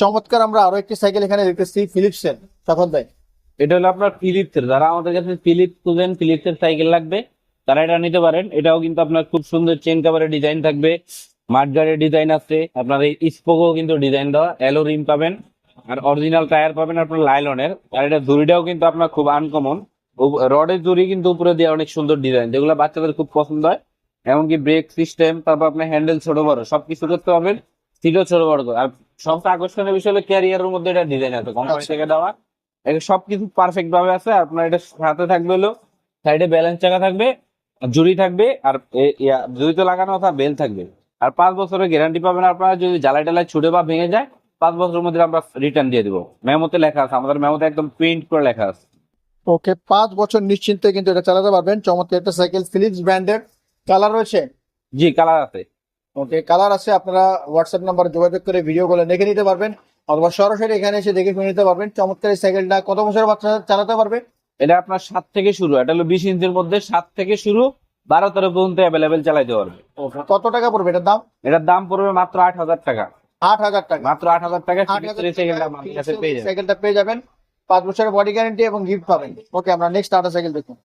চমৎকার, আমরা আরও একটি সাইকেল এখানে দেখতেছি ফিলিপসের তখন ভাই। এটা হলো আপনার ফিলিপসের যারা আমাদের কাছে ফিলিপস খুঁজেন ফিলিপসের সাইকেল লাগবে, তারা এটা নিতে পারেন। এটাও কিন্তু আপনার খুব সুন্দর চেন কাভারের ডিজাইন থাকবে। মাঠগার্ডের ডিজাইন আছে। আপনার এই স্পোকও কিন্তু ডিজাইন দেওয়া। এলো রিম পাবেন। আর অরিজিনাল টায়ার পাবেন আপনার লাইলনের আর এটা দড়িটাও কিন্তু আপনার খুব আনকমন রডের দড়ি কিন্তু উপরে দিয়ে অনেক সুন্দর ডিজাইন যেগুলো বাচ্চাদের খুব পছন্দ হয়। এমনকি ব্রেক সিস্টেম তারপর আপনার হ্যান্ডেল ছোট বড়। সবকিছু করতে পারবেন সিটও ছোট বড়। আর সবচেয়ে আকর্ষণীয় বিষয় হলো ক্যারিয়ারের মধ্যে এটা ডিজাইন আছে কোম্পানি। থেকে দেওয়া। এটা সবকিছু পারফেক্ট ভাবে আছে আপনার এটা সাথে থাকবে হলো সাইডে ব্যালেন্স চাকা থাকবে জুড়ি থাকবে আর জুড়ি তো লাগানো অথবা বেল থাকবে। আর পাঁচ বছরের গ্যারান্টি পাবেন আপনারা যদি জ্বালাই টালাই ছুটে বা ভেঙে যায় পাঁচ বছরের মধ্যে আমরা রিটার্ন দিয়ে দিব। মেমোতে লেখা আছে আমাদের মেমোতে একদম প্রিন্ট করে লেখা আছে। ওকে পাঁচ বছর নিশ্চিন্তে কিন্তু এটা চালাতে পারবেন। চমৎকার একটা সাইকেল ফিলিপস ব্র্যান্ডের কালার রয়েছে? জি কালার আছে। ওকে কালার আছে আপনারা হোয়াটসঅ্যাপ নাম্বারে যোগাযোগ করে ভিডিও কলে দেখে নিতে পারবেন অথবা সরাসরি এখানে এসে দেখে শুনে নিতে পারবেন। চমৎকার এই সাইকেলটা কত বছর বাচ্চা চালাতে পারবে? এটা আপনার সাত থেকে শুরু এটা হলো বিশ ইঞ্চির মধ্যে সাত থেকে শুরু বারো তেরো পর্যন্ত অ্যাভেলেবেল চালাইতে পারবে। কত টাকা পড়বে এটার দাম? এটার দাম পড়বে মাত্র আট হাজার টাকা। আট হাজার টাকা। মাত্র আট হাজার টাকা সাইকেলটা পেয়ে যাবেন। পাঁচ বছরের বডি গ্যারেন্টি এবং গিফট পাবেন। ওকে আমরা নেক্সট আটা সাইকেল দেখুন